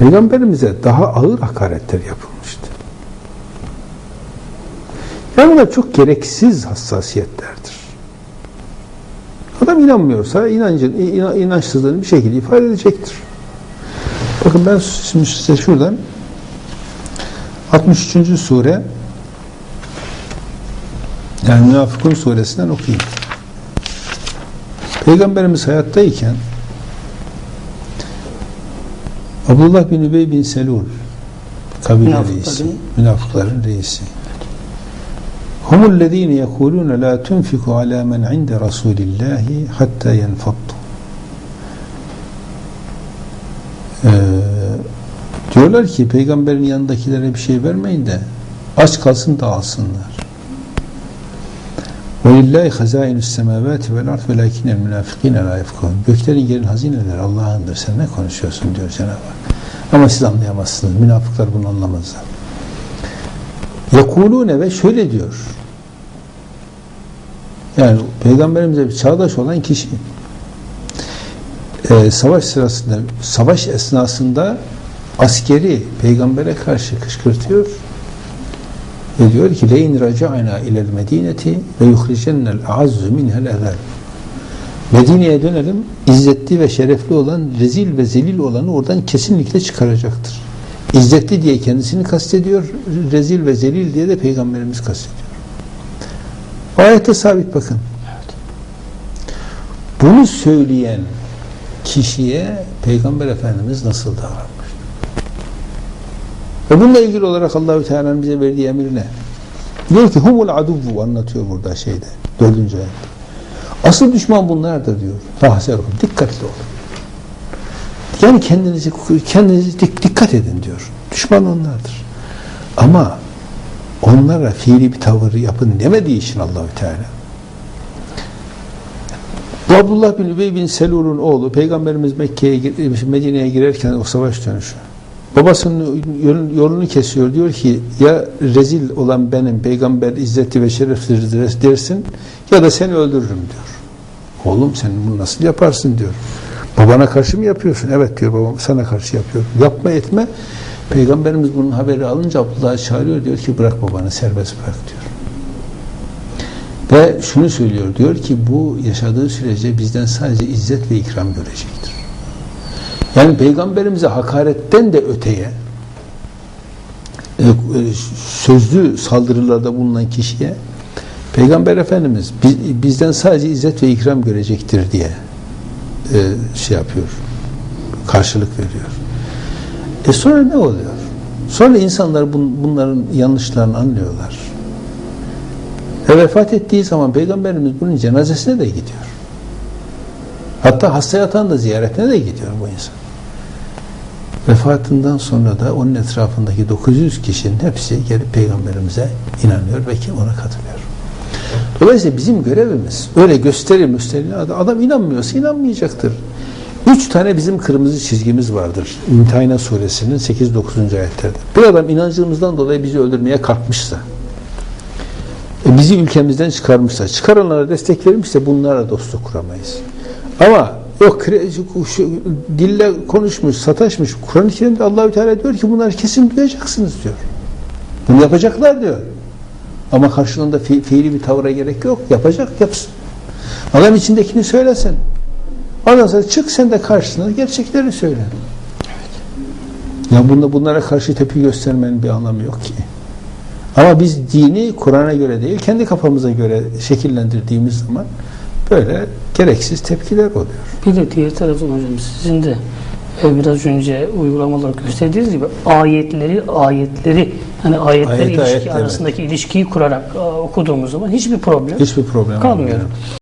Peygamberimize daha ağır hakaretler yapılmıştı. Yani bunlar çok gereksiz hassasiyetlerdir. Adam inanmıyorsa inancın, ina- inançsızlığını bir şekilde ifade edecektir. Bakın ben şimdi size şuradan 63. sure yani Münafıkun suresinden okuyayım. Peygamberimiz hayattayken Abdullah bin Übey bin Selul kabile Münafıkların- reisi, münafıkların reisi. Humullezine yekulune la tunfiku ala men inde Rasulillahi hatta yenfattu. Ee, diyorlar ki peygamberin yanındakilere bir şey vermeyin de aç kalsın dağılsınlar. وَلِلَّهِ خَزَائِنُ السَّمَاوَاتِ وَالْاَرْضِ وَلَاكِنَ الْمُنَافِقِينَ لَا يَفْقَهُونَ Göklerin yerin hazineleri Allah'ındır. Sen ne konuşuyorsun diyor Cenab-ı Hak. Ama siz anlayamazsınız. Münafıklar bunu anlamazlar. Yekulune ve şöyle diyor. Yani peygamberimize bir çağdaş olan kişi e, savaş sırasında savaş esnasında askeri peygambere karşı kışkırtıyor ve diyor ki leyn raca'na ilel medineti ve yuhricennel a'azzu minhel ezel Medine'ye dönelim izzetli ve şerefli olan rezil ve zelil olanı oradan kesinlikle çıkaracaktır. İzzetli diye kendisini kastediyor, rezil ve zelil diye de peygamberimiz kastediyor. O ayette sabit bakın. Bunu söyleyen kişiye Peygamber Efendimiz nasıl davranmış? Ve bununla ilgili olarak Allahü Teala'nın bize verdiği emir ne? Diyor ki humul aduvvu anlatıyor burada şeyde dördüncü ayette. Asıl düşman bunlardır diyor. Fahserhum. Dikkatli olun. Yani kendinizi kendinizi dik- dikkat edin diyor. Düşman onlardır. Ama onlara fiili bir tavır yapın demediği için Allahü Teala. Abdullah bin Übey bin Selul'un oğlu Peygamberimiz Mekke'ye Medine'ye girerken o savaş dönüşü. Babasının yolunu, kesiyor. Diyor ki ya rezil olan benim peygamber izzeti ve şereflidir dersin ya da seni öldürürüm diyor. Oğlum sen bunu nasıl yaparsın diyor. Babana karşı mı yapıyorsun? Evet diyor babam sana karşı yapıyorum. Yapma etme. Peygamberimiz bunun haberi alınca Abdullah'ı çağırıyor diyor ki bırak babanı serbest bırak diyor. Ve şunu söylüyor diyor ki bu yaşadığı sürece bizden sadece izzet ve ikram görecektir. Yani peygamberimize hakaretten de öteye e, sözlü saldırılarda bulunan kişiye Peygamber Efendimiz biz- bizden sadece izzet ve ikram görecektir diye e, şey yapıyor. Karşılık veriyor. E sonra ne oluyor? Sonra insanlar bun- bunların yanlışlarını anlıyorlar. Ve vefat ettiği zaman Peygamberimiz bunun cenazesine de gidiyor. Hatta hasta yatan da ziyaretine de gidiyor bu insan. Vefatından sonra da onun etrafındaki 900 kişinin hepsi gelip Peygamberimize inanıyor ve ki ona katılıyor. Dolayısıyla bizim görevimiz öyle gösteri müsteri adam inanmıyorsa inanmayacaktır. Üç tane bizim kırmızı çizgimiz vardır. İmtihane suresinin 8-9. ayetlerde. Bir adam inancımızdan dolayı bizi öldürmeye kalkmışsa e, bizi ülkemizden çıkarmışsa, çıkaranlara destek verilmişse bunlarla dostluk kuramayız. Ama kre- şu- dille konuşmuş, sataşmış. Kur'an-ı Kerim'de Allahü Teala diyor ki bunları kesin duyacaksınız diyor. Bunu yapacaklar diyor. Ama karşılığında fi, fiili bir tavıra gerek yok. Yapacak, yapsın. Adam içindekini söylesin. Ondan sonra çık sen de karşısına gerçekleri söyle. Ya bunda bunlara karşı tepki göstermenin bir anlamı yok ki. Ama biz dini Kur'an'a göre değil, kendi kafamıza göre şekillendirdiğimiz zaman böyle gereksiz tepkiler oluyor. Bir de diğer taraftan hocam sizin de e, biraz önce uygulamalar gösterdiğiniz gibi ayetleri ayetleri hani ayetler Ayet, ilişki ayet, evet. arasındaki ilişkiyi kurarak e, okuduğumuz zaman hiçbir problem Hiçbir problem kalmıyor. olmuyor.